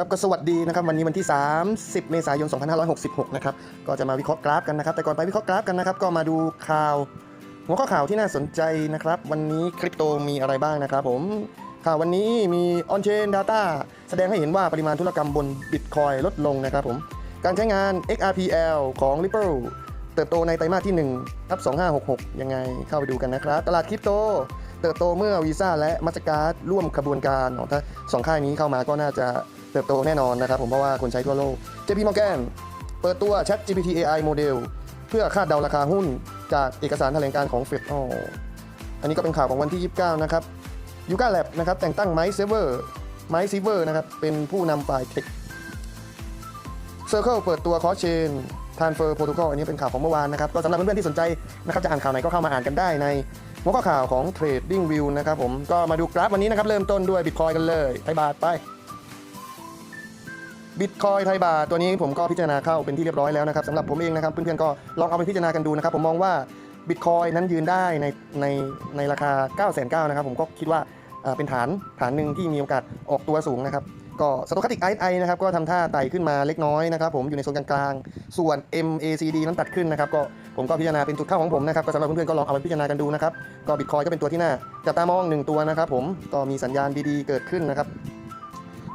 ครับก็สวัสดีนะครับวันนี้วันที่ 30 เมษายน 2566 นะครับก็จะมาวิเคราะห์กราฟกันนะครับ แต่ก่อนไปวิเคราะห์กราฟกันนะครับ ก็มาดูข่าว หัวข้อข่าวที่น่าสนใจนะครับ วันนี้คริปโตมีอะไรบ้างนะครับผมข่าววันนี้มี On-Chain Data แสดงให้เห็นว่าปริมาณธุรกรรมบน Bitcoin ลดลงนะครับผมการใช้งาน XRPL ของ Ripple เติบโตในไตรมาสที่1ทับ2566 ยังไงเข้าไปดูกันนะครับ ตลาดคริปโตเติบโตเมื่อวีซ่าและมาสการ์ดร่วมขบวนการขอ๋อถ้าสองค่ายนี้เข้ามาก็น่าจะ เติบโตแน่นอนนะครับผมเพราะว่าคนใช้ทั่วโลก JP Morgan เปิดตัว Chat GPT AI โมเดลเพื่อคาดเดาราคาหุ้นจากเอกสารแถลงการของ Fed อ๋ออันนี้ก็เป็นข่าวของวันที่ 29 นะครับยูกาแลบนะครับแต่งตั้งไมค์เซเวอร์ไมค์ซีเวอร์นะครับเป็นผู้นำฝ่ายเทค Circle เปิดตัว Cross Chain Transfer Protocol อันนี้เป็นข่าวของเมื่อวานนะครับก็สำหรับเพื่อนๆที่สนใจนะครับจะอ่านข่าวไหนก็เข้ามาอ่านกันได้ในหัวข้อข่าวของ Trading View นะครับผมก็มาดูกราฟวันนี้นะครับเริ่มต้นด้วย Bitcoin กันเลยไทยบาทไป Bitcoin ไทยบาทตัวนี้ผมก็พิจารณาเข้าเป็นที่เรียบร้อยแล้วนะครับสำหรับผมเองนะครับเพื่อนๆก็ลองเอาไปพิจารณากันดูนะครับผมมองว่า Bitcoin นั้นยืนได้ในในในราคา 9 9 0 0 0นะครับผมก็คิดว่าเอ่อเป็นฐานฐานหนึ่งที่มีโอกาสออกตัวสูงนะครับก็สโตคาติกไอไอนะครับก็ทำท่าไต่ขึ้นมาเล็กน้อยนะครับผมอยู่ในโซนกลางๆ ส่วน MACD นั้นตัดขึ้นนะครับก็ผมก็พิจารณาเป็นจุดเข้าของผมนะครับก็สำหรับเพื่อนๆก็ลองเอาไปพิจารณากันดูนะครับก็บิตคอยก็เป็นตัวที่น่าจับตามองหนึ่งตัวนะครับผมก็มีสัญญาณดีๆเกิดขึ้นนะครับ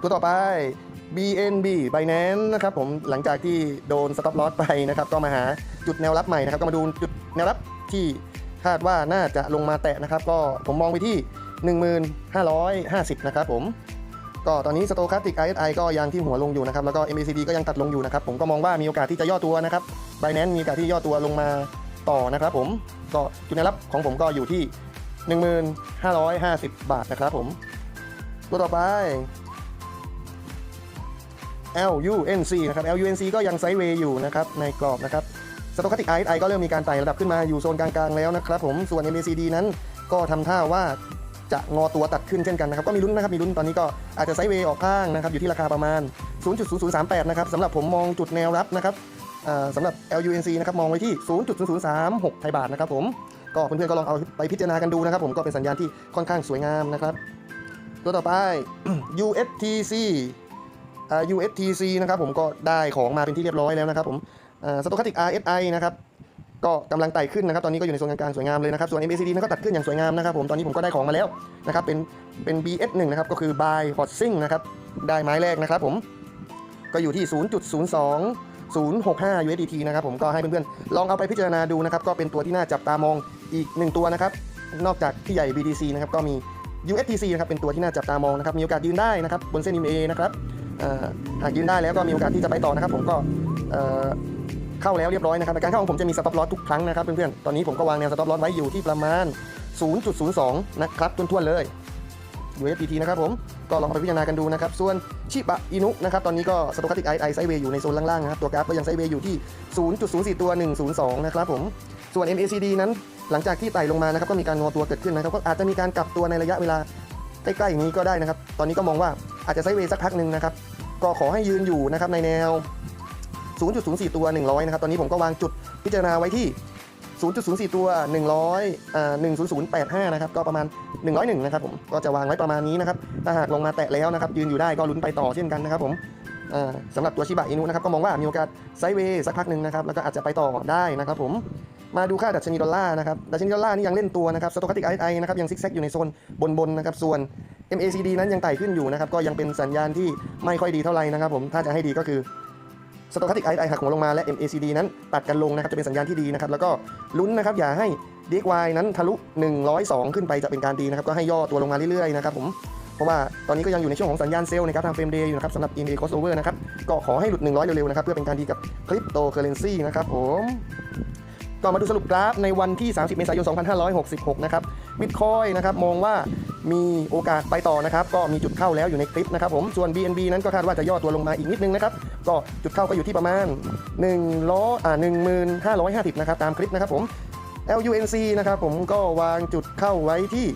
ตัวต่อไป BNB Binance นะครับผมหลังจากที่โดน stop loss ไปนะครับก็มาหาจุดแนวรับใหม่นะครับก็มาดูจุดแนวรับที่คาดว่าน่าจะลงมาแตะนะครับ ก็ผมมองไปที่ 1550 นะครับผมก็ตอนนี้ Stochastic RSI ก็ยังที่หัวลงอยู่นะครับแล้วก็ MACD ก็ยังตัดลงอยู่นะครับผมก็มองว่ามีโอกาสที่จะย่อตัวนะครับ Binance มีโอกาสที่ย่อตัวลงมาต่อนะครับผมก็จุดแนวรับของผมก็อยู่ที่ 1550 บาทนะครับผมตัวต่อไป LUNC นะครับ LUNC ก็ยังไซด์เวย์อยู่นะครับในกรอบนะครับ Stochastic RSI ก็เริ่มมีการไต่ระดับขึ้นมาอยู่โซนกลางๆแล้วนะครับผมส่วน MACD นั้นก็ทำท่าว่าจะงอตัวตัดขึ้นเช่นกันนะครับก็มีลุ้นนะครับมีลุ้นตอนนี้ก็อาจจะไซด์เวย์ออกข้างนะครับอยู่ที่ราคาประมาณ 0.0038 นะครับสำหรับผมมองจุดแนวรับนะครับสำหรับ LUNC นะครับมองไว้ที่ 0.0036 ไทยบาทนะครับผมก็เพื่อนๆก็ลองเอาไปพิจารณากันดูนะครับผมก็เป็นสัญญาณที่ค่อนข้างสวยงามนะครับตัวต่อไป USTC USTC นะครับผมก็ได้ของมาเป็นที่เรียบร้อยแล้วนะครับผมสโตคัติก RSI นะครับก็กำลังไต่ขึ้นนะครับ ตอนนี้ก็อยู่ในโซนกลางๆสวยงามเลยนะครับ ส่วน MACD นั้นก็ตัดขึ้นอย่างสวยงามนะครับผม ตอนนี้ผมก็ได้ของมาแล้วนะครับ เป็น เป็น BS1 นะครับ ก็คือ Buy Hot Sing นะครับ ได้ไม้แรกนะครับผม ก็อยู่ที่ 0.02 065 USDT นะครับผม ก็ให้เพื่อนๆ ลองเอาไปพิจารณาดูนะครับ ก็เป็นตัวที่น่าจับตามองอีกหนึ่งตัวนะครับ นอกจากที่ใหญ่ BTC นะครับ ก็มี USTC นะครับ เป็นตัวที่น่าจับตามองนะครับ มีโอกาสยืนได้นะครับ บนเส้น EMA นะครับ หากยืนได้แล้วก็มีโอกาสที่จะไปต่อนะครับ ผมก็เข้าแล้วเรียบร้อยนะครับการเข้าของผมจะมีสต็อปลอสทุกครั้งนะครับเพื่อนๆตอนนี้ผมก็วางแนวสต็อปลอสไว้อยู่ที่ประมาณ 0.02 นะครับทุ่นๆเลย USDT นะครับผมก็ลองไปพิจารณากันดูนะครับ ส่วนชิบะอินุนะครับตอนนี้ก็สโตคัติกไอไอไซเวย์อยู่ในโซนล่างๆนะครับตัวกราฟก็ยังไซเวย์อยู่ที่ 0.04 ตัว 102 นะครับผมส่วน MACD นั้นหลังจากที่ไต่ลงมานะครับก็มีการงอตัวเกิดขึ้นนะครับก็อาจจะมีการกลับตัวในระยะเวลาใกล้ๆนี้ก็ได้นะครับ ตอนนี้ก็มองว่า อาจจะไซเวย์สักพักหนึ่งนะครับ ก็ขอให้ยืนอยู่นะครับในแนว 0.04 ตัว 100 นะครับ ตอนนี้ผมก็วางจุดพิจารณาไว้ที่ 0.04 ตัว 100อ่า10085 นะครับ ก็ประมาณ 101 นะครับผม ก็จะวางไว้ประมาณนี้นะครับ ถ้าหากลงมาแตะแล้วนะครับ ยืนอยู่ได้ก็ลุ้นไปต่อเช่นกันนะครับผมสำหรับตัวชิบะอินุนะครับ ก็มองว่ามีโอกาสไซด์เวย์สักพักหนึ่งนะครับ แล้วก็อาจจะไปต่อได้นะครับผมมาดูค่าดัชนีดอลลาร์นะครับ ดัชนีดอลลาร์นี่ยังเล่นตัวนะครับสโตคัติกไอนะครับยังซิกแซกอยู่ในโซนบนๆนะครับ ส่วน MACD นั้นยังไต่ขึ้นอยู่นะครับ ก็ยังเป็นสัญญาณที่ไม่ค่อยดีเท่าไหร่นะครับผม ถ้าจะให้ดีก็คือสโตคัติกไอไอหักหัวลงมาและ MACD นั้นตัดกันลงนะครับ จะเป็นสัญญาณที่ดีนะครับ แล้วก็ลุ้นนะครับอย่าให้ DXY นั้นทะลุ 102 ขึ้นไปจะเป็นการดีนะครับ ก็ให้ย่อตัวลงมาเรื่อยๆนะครับผม เพราะว่าตอนนี้ก็ยังอยู่ในช่วงของสัญญาณเซลล์นการทำเฟรมเดย์อยู่นะครับสำหรับ EMA crossover นะครับ ก็ขอให้หลุด 100 เร็วๆนะครับ เพื่อเป็นการดีกับคริปโตเคอเรนซีนะครับผม ก็มาดูสรุปกราฟในวันที่ 30 เมษายน 2566 นะครับบิตคอยนะครับมองว่ามีโอกาสไปต่อนะครับก็มีจุดเข้าแล้วอยู่ในคลิปนะครับผมส่วน BNB นั้นก็คาดว่าจะย่อตัวลงมาอีกนิดนึงนะครับก็จุดเข้าก็อยู่ที่ประมาณ1ล้ออ่า1550นะครับตามคลิปนะครับผม LUNC นะครับผมก็วางจุดเข้าไว้ที่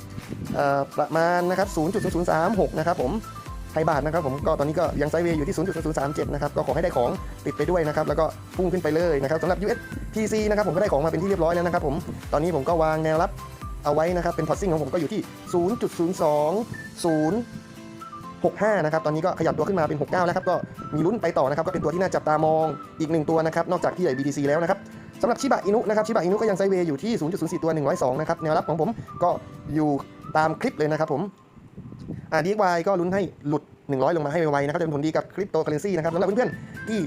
ประมาณนะครับ0.0036 นะครับผมไทยบาทนะครับผมก็ตอนนี้ก็ยังไซเวย์อยู่ที่ 0.0037 นะครับ ก็ขอให้ได้ของติดไปด้วยนะครับ แล้วก็พุ่งขึ้นไปเลยนะครับสำหรับ US USTC นะครับผมก็ได้ของมาเป็นที่เรียบร้อยแล้วนะครับผมตอนนี้ผมก็วางแนวรับเอาไว้นะครับเป็นพอตซิ่งของผมก็อยู่ที่ 0.020 65 นะครับ ตอนนี้ก็ขยับตัวขึ้นมาเป็น 69 แล้วครับ ก็มีลุ้นไปต่อนะครับ ก็เป็นตัวที่น่าจับตามองอีกหนึ่งตัวนะครับ นอกจากที่ใหญ่ BTC แล้วนะครับสำหรับชิบะอินุนะครับ ชิบะอินุก็ยังไซเวย์อยู่ที่ 0.04 ตัว 102 นะครับ แนวรับของผมก็อยู่ตามคลิปเลยนะครับผม อ่า DXY ก็ลุ้นให้หลุด 100 ลงมาให้ไวๆนะครับ จะเป็นผลดีกับคริปโตเคอเรนซีนะครับสำหรับเพื่อนๆที่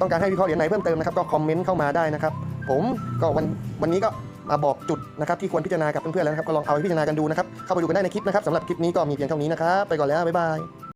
ต้องการให้วิเคราะห์เหรียญไหนเพิ่มเติมนะครับ ก็คอมเมนต์เข้ามาได้นะครับ ผมก็วันวันนี้ก็มาบอกจุดนะครับที่ควรพิจารณากับเพื่อนๆแล้วนะครับก็ลองเอาไปพิจารณากันดูนะครับเข้าไปดูกันได้ในคลิปนะครับสำหรับคลิปนี้ก็มีเพียงเท่านี้นะครับไปก่อนแล้วบ๊ายบาย